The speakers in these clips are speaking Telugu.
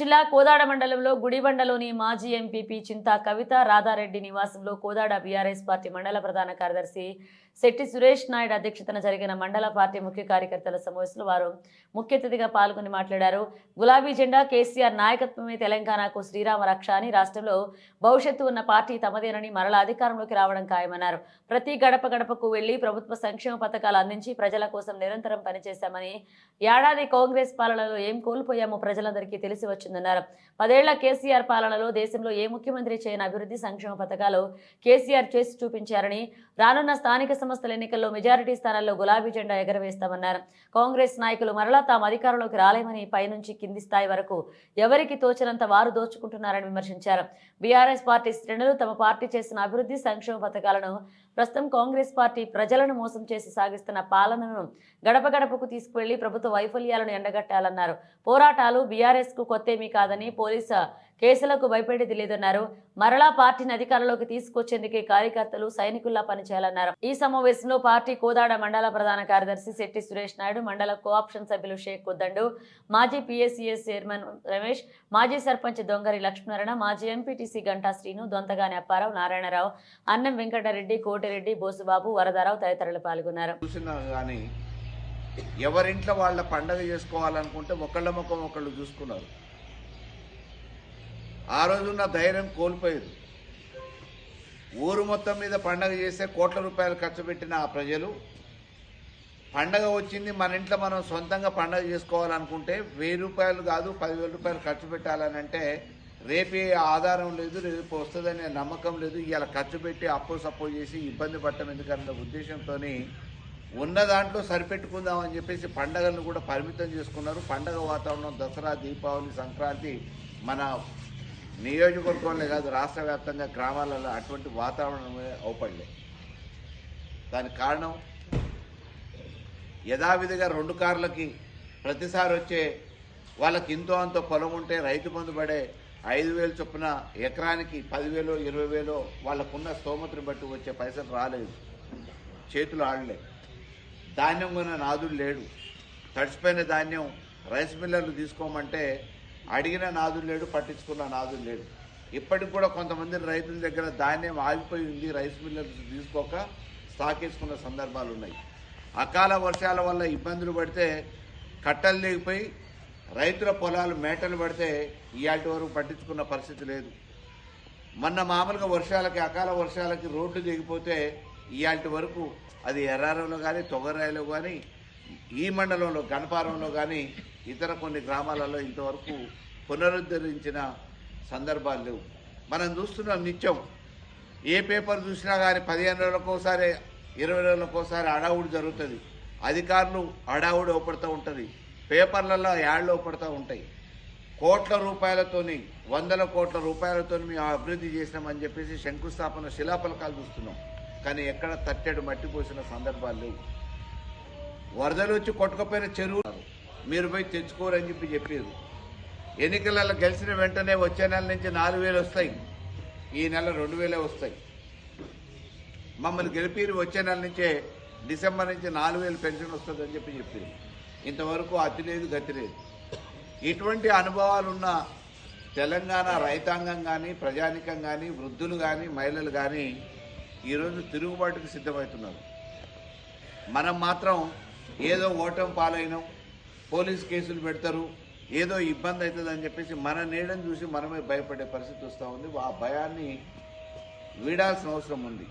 జిల్లా కోదాడ మండలంలో గుడిబండలోని మాజీ ఎంపీపీ చింతా కవిత రాధారెడ్డి నివాసంలో కోదాడ బీఆర్ఎస్ పార్టీ మండల ప్రధాన కార్యదర్శి శెట్టి సురేష్ నాయుడు అధ్యక్షతన జరిగిన మండల పార్టీ ముఖ్య కార్యకర్తల సమావేశంలో వారు ముఖ్య అతిథిగా పాల్గొని మాట్లాడారు. గులాబీ జెండా కేసీఆర్ నాయకత్వమే తెలంగాణకు శ్రీరామ రక్ష అని రాష్ట్రంలో భవిష్యత్తు ఉన్న పార్టీ తమదేనని మరల అధికారంలోకి రావడం ఖాయమన్నారు. ప్రతి గడప గడపకు వెళ్ళి ప్రభుత్వ సంక్షేమ పథకాలు అందించి ప్రజల కోసం నిరంతరం పనిచేశామని ఏడాది కాంగ్రెస్ పాలనలో ఏం కోల్పోయామో ప్రజలందరికీ తెలిసి వచ్చిందన్నారు. పదేళ్ళ కేసీఆర్ పాలనలో దేశంలో ఏ ముఖ్యమంత్రి చేయని అభివృద్ధి సంక్షేమ పథకాలు కేసీఆర్ చేసి చూపించారని రానున్న స్థానిక సంస్థల ఎన్నికల్లో మెజారిటీ స్థానాల్లో గులాబీ జెండా ఎగరవేస్తామన్నారు. కాంగ్రెస్ నాయకులు మరలా తాము అధికారంలోకి రాలేమని పైనుంచి కింది స్థాయి వరకు ఎవరికి తోచినంత వారు దోచుకుంటున్నారని విమర్శించారు. బీఆర్ఎస్ పార్టీ శ్రేణులు తమ పార్టీ చేసిన అభివృద్ధి సంక్షేమ పథకాలను ప్రస్తుతం కాంగ్రెస్ పార్టీ ప్రజలను మోసం చేసి సాగిస్తున్న పాలనను గడప గడపకు తీసుకువెళ్ళి ప్రభుత్వ వైఫల్యాలను ఎండగట్టాలన్నారు. పోరాటాలు బీఆర్ఎస్కు కొత్తేమీ కాదని పోలీసు కేసులకు భయపడేది లేదన్నారు. మరలా పార్టీని అధికారంలోకి తీసుకొచ్చేందుకే కార్యకర్తలు సైనికుల్లా పనిచేయాలన్నారు. ఈ సమావేశంలో పార్టీ కోదాడ మండల ప్రధాన కార్యదర్శి శెట్టి సురేష్ నాయుడు మండల కోఆప్షన్ సభ్యులు షేక్ కుద్దండు మాజీ పిఎస్సిఎస్ చైర్మన్ రమేష్ మాజీ సర్పంచ్ దొంగరి లక్ష్మీనారాయణ మాజీ ఎంపీటీసీ గంటా శ్రీను దొంతగాని అప్పారావు నారాయణరావు అన్నం వెంకటరెడ్డి కోటిరెడ్డి బోసుబాబు వరదారావు తదితరులు పాల్గొన్నారు. కానీ ఎవరింట్లో వాళ్ళ పండగ చేసుకోవాలనుకుంటే ఒకళ్ళ ముఖం ఒకళ్ళు చూసుకున్నారు. ఆ రోజున్న ధైర్యం కోల్పోయేది. ఊరు మొత్తం మీద పండగ చేస్తే కోట్ల రూపాయలు ఖర్చు పెట్టిన ఆ ప్రజలు పండగ వచ్చింది మన ఇంట్లో మనం సొంతంగా పండగ చేసుకోవాలనుకుంటే వెయ్యి రూపాయలు కాదు పదివేల రూపాయలు ఖర్చు పెట్టాలని అంటే రేపే ఆధారం లేదు రేపు వస్తుందనే నమ్మకం లేదు. ఇలా ఖర్చు పెట్టి అప్పు సప్పు చేసి ఇబ్బంది పడటం ఎందుకన్న ఉద్దేశంతో ఉన్న దాంట్లో సరిపెట్టుకుందాం అని చెప్పేసి పండగలను కూడా పరిమితం చేసుకున్నారు. పండగ వాతావరణం దసరా దీపావళి సంక్రాంతి మన నియోజకవర్గంలో కాదు రాష్ట్ర వ్యాప్తంగా గ్రామాలలో అటువంటి వాతావరణమే అవపడలే. దానికి కారణం యథావిధిగా రెండు కార్లకి ప్రతిసారి వచ్చే వాళ్ళకి ఇంతో అంతో పొలం ఉంటే రైతు బంధు పడే ఐదు వేలు చొప్పున ఎకరానికి పదివేలో ఇరవై వేలో వాళ్ళకున్న స్తోమతను బట్టి వచ్చే పైసలు రాలేదు. చేతులు ఆడలే. ధాన్యం కొన్న నాదుడు లేడు. తడిచిపోయిన ధాన్యం రైస్ మిల్లర్లు తీసుకోమంటే అడిగిన నాదుడు లేడు పట్టించుకున్న నాదుడు లేడు. ఇప్పటికి కూడా కొంతమంది రైతుల దగ్గర ధాన్యం ఆగిపోయి ఉంది రైస్ మిల్లర్లు తీసుకోక స్టాక్ సందర్భాలు ఉన్నాయి. అకాల వర్షాల వల్ల ఇబ్బందులు పడితే కట్టలు లేకపోయి రైతుల పొలాలు మేటలు పడితే ఇవాటి వరకు పట్టించుకున్న పరిస్థితి లేదు. మొన్న మామూలుగా వర్షాలకి అకాల వర్షాలకి రోడ్లు దిగిపోతే ఇవాటి వరకు అది ఎర్రారంలో కానీ తొగరాయిలో కానీ ఈ మండలంలో గణపారంలో కానీ ఇతర కొన్ని గ్రామాలలో ఇంతవరకు పునరుద్ధరించిన సందర్భాలు లేవు. మనం చూస్తున్నాం నిత్యం. ఏ పేపర్ చూసినా కానీ పదిహేను రోజులకోసారి ఇరవై రోజులకోసారి అడావుడు జరుగుతుంది. అధికారులు అడావుడు ఓపడుతూ ఉంటుంది. పేపర్లలో యాడ్లు పడుతూ ఉంటాయి. కోట్ల రూపాయలతోని వందల కోట్ల రూపాయలతో మేము అభివృద్ధి చేసినామని చెప్పేసి శంకుస్థాపన శిలాఫలకాలు చూస్తున్నాం. కానీ ఎక్కడ తట్టెడు మట్టి పోసిన సందర్భాలు లేవు. వరదలు వచ్చి కొట్టుకపోయిన చెరువు మీరు పోయి తెచ్చుకోరని చెప్పి చెప్పారు. ఎన్నికలలో గెలిచిన వెంటనే వచ్చే నెల నుంచి నాలుగు వేలు వస్తాయి. ఈ నెల రెండు వేలే వస్తాయి. మమ్మల్ని గెలిపిరు వచ్చే నెల నుంచే డిసెంబర్ నుంచి నాలుగు వేలు పెన్షన్ వస్తుందని చెప్పి చెప్పారు. ఇంతవరకు అతి లేదు గతి లేదు. ఇటువంటి అనుభవాలున్న తెలంగాణ రైతాంగం కానీ ప్రజానికం కానీ వృద్ధులు కానీ మహిళలు కానీ ఈరోజు తిరుగుబాటుకు సిద్ధమవుతున్నారు. మనం మాత్రం ఏదో ఓటం పాలైనాం పోలీస్ కేసులు పెడతారు ఏదో ఇబ్బంది అవుతుందని చెప్పేసి మన నీడని చూసి మనమే భయపడే పరిస్థితి వస్తూ ఉంది. ఆ భయాన్ని వీడాల్సిన అవసరం ఉంది.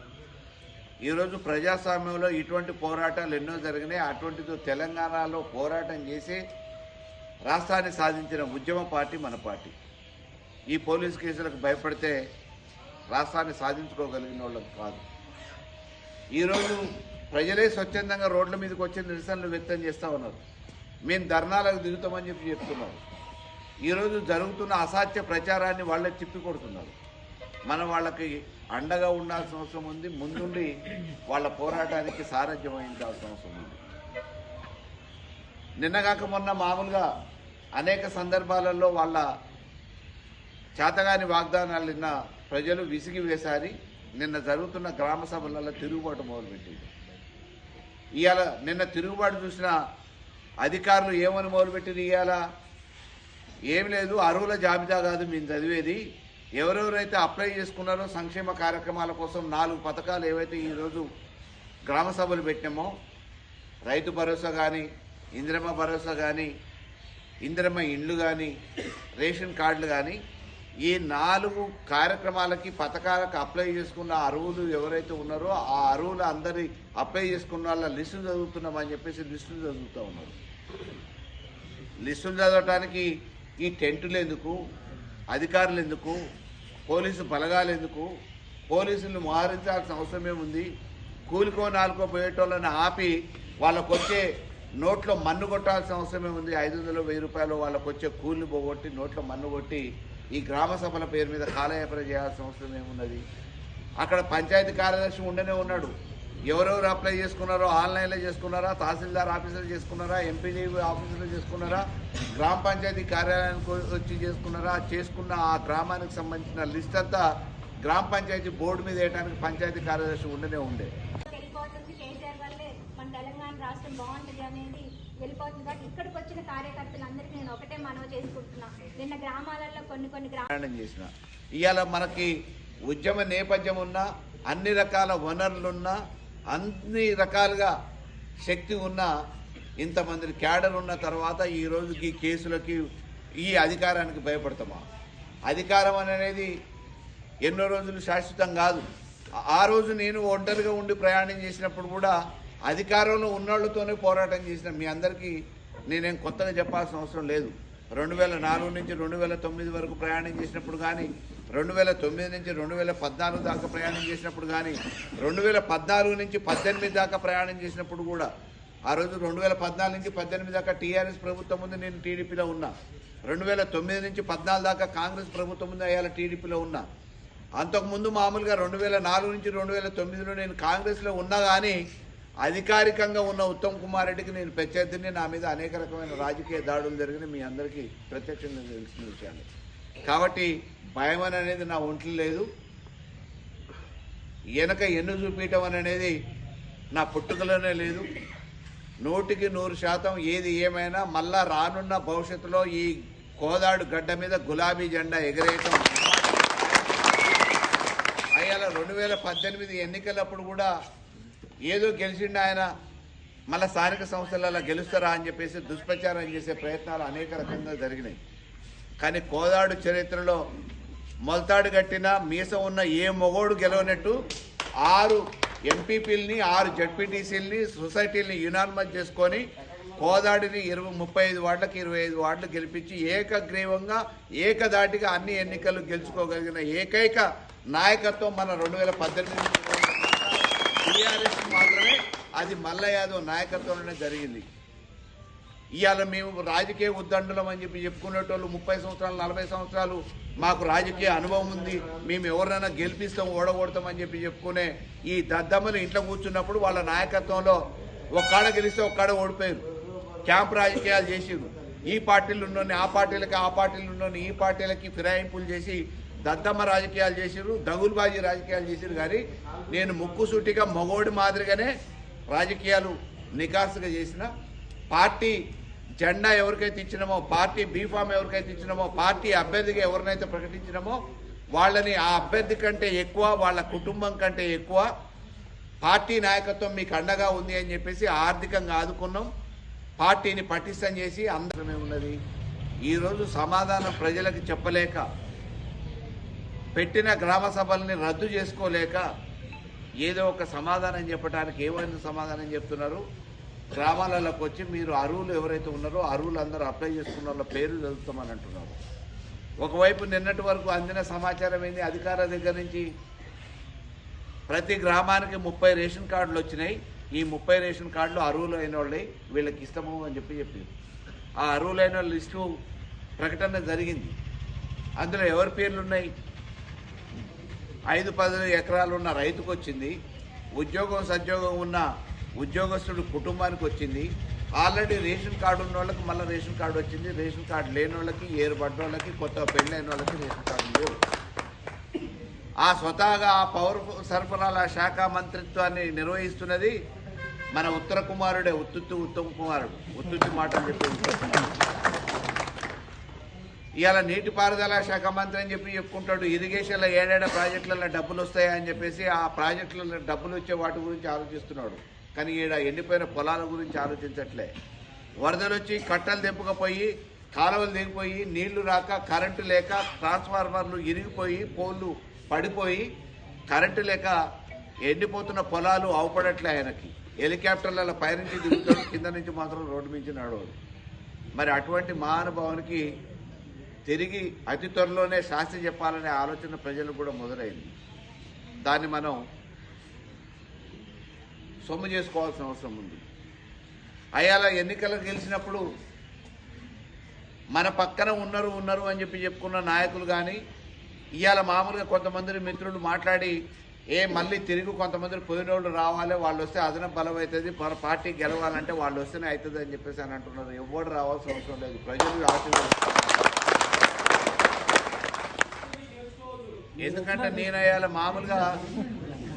ఈరోజు ప్రజాస్వామ్యంలో ఇటువంటి పోరాటాలు ఎన్నో జరిగినాయి. అటువంటితో తెలంగాణలో పోరాటం చేసి రాష్ట్రాన్ని సాధించిన ఉద్యమ పార్టీ మన పార్టీ. ఈ పోలీస్ కేసులకు భయపడితే రాష్ట్రాన్ని సాధించుకోగలిగిన వాళ్ళకి కాదు. ఈరోజు ప్రజలే స్వచ్ఛందంగా రోడ్ల మీదకి వచ్చి నిరసనలు వ్యక్తం చేస్తూ ఉన్నారు. మేము ధర్నాలకు దిగుతామని చెప్పి చెప్తున్నారు. ఈరోజు జరుగుతున్న అసాధ్య ప్రచారాన్ని వాళ్ళే తిప్పి కొడుతున్నారు మనం వాళ్ళకి అండగా ఉండాల్సిన అవసరం ఉంది. ముందుండి వాళ్ళ పోరాటానికి సారథ్యం వహించాల్సిన అవసరం ఉంది. నిన్నగాక మొన్న మామూలుగా అనేక సందర్భాలలో వాళ్ళ చేతగాని వాగ్దానాలు నిన్న ప్రజలు విసిగి వేశారి. నిన్న జరుగుతున్న గ్రామ సభలలో తిరుగుబాటు మొదలుపెట్టింది. ఇవాళ నిన్న తిరుగుబాటు చూసిన అధికారులు ఏమని మొదలుపెట్టింది ఇవాళ ఏం లేదు అరువుల జాబితా కాదు మేము చదివేది. ఎవరెవరైతే అప్లై చేసుకున్నారో సంక్షేమ కార్యక్రమాల కోసం నాలుగు పథకాలు ఏవైతే ఈరోజు గ్రామ సభలు పెట్టామో రైతు భరోసా కానీ ఇందిరమ్మ భరోసా కానీ ఇందిరమ్మ ఇండ్లు కానీ రేషన్ కార్డులు కానీ ఈ నాలుగు కార్యక్రమాలకి పథకాలకు అప్లై చేసుకున్న అరువులు ఎవరైతే ఉన్నారో ఆ అరువులు అందరి అప్లై చేసుకున్న వాళ్ళ లిస్టులు చదువుతున్నామని చెప్పేసి లిస్టులు చదువుతూ ఉన్నారు. లిస్టులు చదవటానికి ఈ టెంటులు ఎందుకు? అధికారులు ఎందుకు పోలీసు బలగాలు ఎందుకు పోలీసులు మారించాల్సిన అవసరమే ఉంది కూలికో నాలుకో పోయేటోళ్ళని ఆపి వాళ్ళకు వచ్చే నోట్లో మన్ను కొట్టాల్సిన అవసరమే ఉంది ఐదు వందలు వెయ్యి రూపాయలు వాళ్ళకు వచ్చే కూలిని పోగొట్టి నోట్లో మన్ను కొట్టి ఈ గ్రామ సభల పేరు మీద కాలయాపన చేయాల్సిన అవసరం ఏమున్నది? అక్కడ పంచాయతీ కార్యదర్శి ఉండనే ఉన్నాడు. ఎవరెవరు అప్లై చేసుకున్నారో ఆన్లైన్లో చేసుకున్నారా తహసీల్దార్ ఆఫీసులో చేసుకున్నారా ఎంపీడీ ఆఫీసులో చేసుకున్నారా గ్రామ పంచాయతీ కార్యాలయానికి వచ్చి చేసుకున్నారా చేసుకున్న ఆ గ్రామానికి సంబంధించిన లిస్ట్ అంతా గ్రామ పంచాయతీ బోర్డు మీద వేయడానికి పంచాయతీ కార్యదర్శి ఉండనే ఉండే. చేసిన. ఇవాళ మనకి ఉద్యమ నేపథ్యం ఉన్న అన్ని రకాల వనరులున్నా అన్ని రకాలుగా శక్తి ఉన్న ఇంతమంది క్యాడర్ ఉన్న తర్వాత ఈ రోజుకి కేసులకి ఈ అధికారానికి భయపడతామా? అధికారం అనేది ఎన్నో రోజులు శాశ్వతం కాదు. ఆ- ఆ రోజు నేను ఒంటరిగా ఉండి ప్రయాణం చేసినప్పుడు కూడా అధికారంలో ఉన్నోళ్ళతోనే పోరాటం చేసిన మీ అందరికీ నేనేం కొత్తగా చెప్పాల్సిన అవసరం లేదు. రెండు వేల నాలుగు నుంచి రెండు వేల తొమ్మిది వరకు ప్రయాణం చేసినప్పుడు కానీ రెండు వేల తొమ్మిది నుంచి రెండు వేల పద్నాలుగు దాకా ప్రయాణం చేసినప్పుడు కానీ రెండు వేల పద్నాలుగు నుంచి పద్దెనిమిది దాకా ప్రయాణం చేసినప్పుడు కూడా ఆ రోజు రెండు వేల పద్నాలుగు నుంచి పద్దెనిమిది దాకా టీఆర్ఎస్ ప్రభుత్వం ముందు నేను టీడీపీలో ఉన్నా. రెండు వేల తొమ్మిది నుంచి పద్నాలుగు దాకా కాంగ్రెస్ ప్రభుత్వం ముందు అయ్యాల టీడీపీలో ఉన్నా. అంతకుముందు మామూలుగా రెండు వేల నాలుగు నుంచి రెండు వేల తొమ్మిదిలో నేను కాంగ్రెస్లో ఉన్నా కానీ అధికారికంగా ఉన్న ఉత్తమ్ కుమార్ రెడ్డికి నేను ప్రత్యర్థిని నా మీద అనేక రకమైన రాజకీయ దాడులు జరిగినాయి. మీ అందరికీ ప్రత్యక్షంగా తెలిసిన విషయాలు. కాబట్టి భయం అని అనేది నా ఒంట్లో లేదు. వెనక ఎన్ను చూపించడం అనేది నా పుట్టుకలోనే లేదు. నూటికి నూరు శాతం ఏది ఏమైనా మళ్ళా రానున్న భవిష్యత్తులో ఈ కోదాడు గడ్డ మీద గులాబీ జెండా ఎగరేయటం. అయ్యాల రెండు వేల పద్దెనిమిది ఎన్నికలప్పుడు కూడా ఏదో గెలిచిండు ఆయన. మళ్ళీ స్థానిక సంస్థలలో గెలుస్తారా అని చెప్పేసి దుష్ప్రచారం చేసే ప్రయత్నాలు అనేక రకంగా జరిగినాయి. కానీ కోదాడు చరిత్రలో మొలతాడు కట్టిన మీస ఉన్న ఏ మొగోడు గెలవనట్టు ఆరు ఎంపీపీలని ఆరు జడ్పీటీసీలని సొసైటీలని యునాన్మస్ చేసుకొని కోదాడిని ఇరవై ముప్పై ఐదు వార్డులకు ఇరవై ఐదు వార్డులు గెలిపించి ఏకగ్రీవంగా ఏకదాటిగా అన్ని ఎన్నికలు గెలుచుకోగలిగిన ఏకైక నాయకత్వం మన రెండు వేల పద్దెనిమిది టీఆర్ఎస్ మాత్రమే. అది మల్ల యాదవ్ నాయకత్వంలోనే జరిగింది. ఇవాళ మేము రాజకీయ ఉద్దండులం అని చెప్పి చెప్పుకునేటోళ్ళు ముప్పై సంవత్సరాలు నలభై సంవత్సరాలు మాకు రాజకీయ అనుభవం ఉంది. మేము ఎవరినైనా గెలిపిస్తాం ఓడగొడతాం అని చెప్పి చెప్పుకునే ఈ దద్దమ్మలు ఇంట్లో కూర్చున్నప్పుడు వాళ్ళ నాయకత్వంలో ఒక్కాడ గెలిస్తే ఒక్కాడ ఓడిపోయారు. క్యాంప్ రాజకీయాలు చేసిరు ఈ పార్టీలు ఉన్నోని ఆ పార్టీలకి ఆ పార్టీలు ఉన్నోని ఈ పార్టీలకి ఫిరాయింపులు చేసి దద్దమ్మ రాజకీయాలు చేసిరు దగులుబాజీ రాజకీయాలు చేసిరు కానీ నేను ముక్కుసూటిగా మగోడి మాదిరిగానే రాజకీయాలు నికాసుగా చేసిన పార్టీ జెండా ఎవరికైతే ఇచ్చినామో పార్టీ బీఫామ్ ఎవరికైతే ఇచ్చినామో పార్టీ అభ్యర్థిగా ఎవరినైతే ప్రకటించినామో వాళ్ళని ఆ అభ్యర్థి కంటే ఎక్కువ వాళ్ళ కుటుంబం కంటే ఎక్కువ పార్టీ నాయకత్వం మీకు అండగా ఉంది అని చెప్పేసి ఆర్థికంగా ఆదుకున్నాం. పార్టీని పటిష్టం చేసి అందరమే ఉన్నది. ఈరోజు సమాధానం ప్రజలకు చెప్పలేక పెట్టిన గ్రామ సభల్ని రద్దు చేసుకోలేక ఏదో ఒక సమాధానం చెప్పడానికి ఏమైనా సమాధానం చెప్తున్నారు. గ్రామాలలోకి వచ్చి మీరు అరువులు ఎవరైతే ఉన్నారో అరువులు అందరూ అప్లై చేసుకున్న వాళ్ళ పేరు చదువుతామని అంటున్నారు. ఒకవైపు నిన్నటి వరకు అందిన సమాచారం ఏంది? అధికార దగ్గర నుంచి ప్రతి గ్రామానికి ముప్పై రేషన్ కార్డులు వచ్చినాయి. ఈ ముప్పై రేషన్ కార్డులు అరువులు అయిన వాళ్ళే వీళ్ళకి ఇష్టము అని చెప్పి చెప్పింది ఆ అరువులైన వాళ్ళ లిస్టు ప్రకటన జరిగింది. అందులో ఎవరి పేర్లు ఉన్నాయి? ఐదు పది ఎకరాలు ఉన్న రైతుకు వచ్చింది. ఉద్యోగం సద్యోగం ఉన్న ఉద్యోగస్తుడు కుటుంబానికి వచ్చింది. ఆల్రెడీ రేషన్ కార్డు ఉన్న వాళ్ళకి మళ్ళీ రేషన్ కార్డు వచ్చింది. రేషన్ కార్డు లేని వాళ్ళకి ఏర్పడ్డ వాళ్ళకి కొత్త పెళ్ళైన వాళ్ళకి రేషన్ కార్డు లేవు ఆ స్వతహాగా ఆ పౌర సరఫరాల శాఖ మంత్రిత్వాన్ని నిర్వహిస్తున్నది మన ఉత్తర కుమారుడే ఉత్తుత్తి ఉత్తమ్ కుమారుడు. ఉత్తుత్తి మాట అని చెప్పి ఇవాళ నీటిపారుదల శాఖ మంత్రి అని చెప్పి చెప్పుకుంటాడు. ఇరిగేషన్లో ఏడేడ ప్రాజెక్టులలో డబ్బులు వస్తాయని చెప్పేసి ఆ ప్రాజెక్టులలో డబ్బులు వచ్చే వాటి గురించి ఆలోచిస్తున్నాడు. కానీ ఈడ ఎండిపోయిన పొలాల గురించి ఆలోచించట్లే. వరదలు వచ్చి కట్టలు తెంపుకపోయి కాలువలు దిగిపోయి నీళ్ళు రాక కరెంటు లేక ట్రాన్స్ఫార్మర్లు ఇరిగిపోయి పోళ్ళు పడిపోయి కరెంటు లేక ఎండిపోతున్న పొలాలు అవపడట్లే ఆయనకి. హెలికాప్టర్ల పైనుంచి దిగుతాడు కింద నుంచి మాత్రం రోడ్డు మించి నడవదు మరి అటువంటి మహానుభావునికి తిరిగి అతి త్వరలోనే శాస్త్రి చెప్పాలనే ఆలోచన ప్రజలకు కూడా మొదలైంది. దాన్ని మనం సొమ్ము చేసుకోవాల్సిన అవసరం ఉంది. అయ్యాల ఎన్నికలకు గెలిచినప్పుడు మన పక్కన ఉన్నారు ఉన్నారు అని చెప్పి చెప్పుకున్న నాయకులు కానీ ఇవాళ మామూలుగా కొంతమంది మిత్రులు మాట్లాడి ఏ మళ్ళీ తిరిగి కొంతమంది పోయిన వాళ్ళు రావాలి వాళ్ళు వస్తే అదనం బలం అవుతుంది మన పార్టీ గెలవాలంటే వాళ్ళు వస్తేనే అవుతుంది అని చెప్పేసి అని అంటున్నారు. ఎవరు రావాల్సిన అవసరం లేదు. ప్రజలు ఆశీర్వదిస్తారు. ఎందుకంటే నేను అయ్యాల మామూలుగా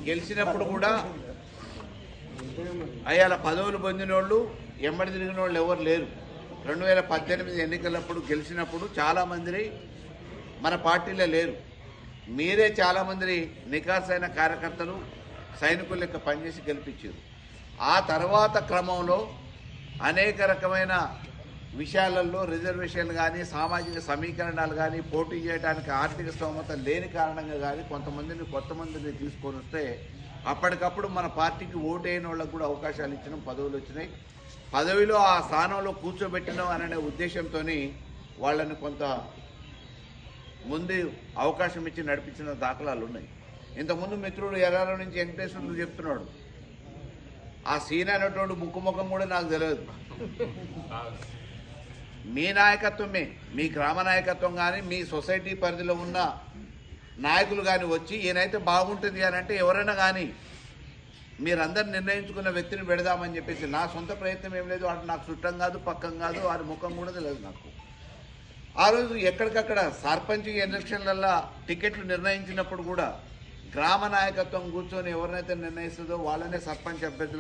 గెలిచినప్పుడు కూడా అయ్యాల పదవులు పొందిన వాళ్ళు ఎమ్మడి తిరిగిన వాళ్ళు ఎవరు లేరు. రెండు వేల పద్దెనిమిది ఎన్నికలప్పుడు గెలిచినప్పుడు చాలామంది మన పార్టీలో లేరు. మీరే చాలామంది నికాసైన కార్యకర్తలు సైనికుల లెక్క పనిచేసి గెలిపించారు. ఆ తర్వాత క్రమంలో అనేక రకమైన విషయాలలో రిజర్వేషన్లు కానీ సామాజిక సమీకరణాలు కానీ పోటీ చేయడానికి ఆర్థిక స్తోమత లేని కారణంగా కానీ కొంతమందిని కొత్త మందిని తీసుకొని వస్తే అప్పటికప్పుడు మన పార్టీకి ఓటు అయిన వాళ్ళకు కూడా అవకాశాలు ఇచ్చినాం పదవులు వచ్చినాయి. పదవిలో ఆ స్థానంలో కూర్చోబెట్టడం అనే ఉద్దేశంతో వాళ్ళని కొంత ముందు అవకాశం ఇచ్చి నడిపించిన దాఖలాలు ఉన్నాయి. ఇంతకుముందు మిత్రుడు ఎర్రాల నుంచి వెంకటేశ్వరుడు చెప్తున్నాడు. ఆ సీన్ అనేటువంటి ముఖముఖం ముఖం కూడా నాకు తెలియదు. మీ నాయకత్వమే మీ గ్రామ నాయకత్వం కానీ మీ సొసైటీ పరిధిలో ఉన్న నాయకులు కానీ వచ్చి ఈయనైతే బాగుంటుంది అని అంటే ఎవరైనా కానీ మీరందరు నిర్ణయించుకున్న వ్యక్తిని పెడదామని చెప్పేసి నా సొంత ప్రయత్నం ఏం లేదు అటు నాకు చుట్టం కాదు పక్కం కాదు వాడి ముఖం కూడా తెలియదు నాకు. ఆ రోజు ఎక్కడికక్కడ సర్పంచ్ ఎలక్షన్లల్లో టికెట్లు నిర్ణయించినప్పుడు కూడా గ్రామ నాయకత్వం కూర్చొని ఎవరినైతే నిర్ణయిస్తుందో వాళ్ళనే సర్పంచ్ అభ్యర్థులు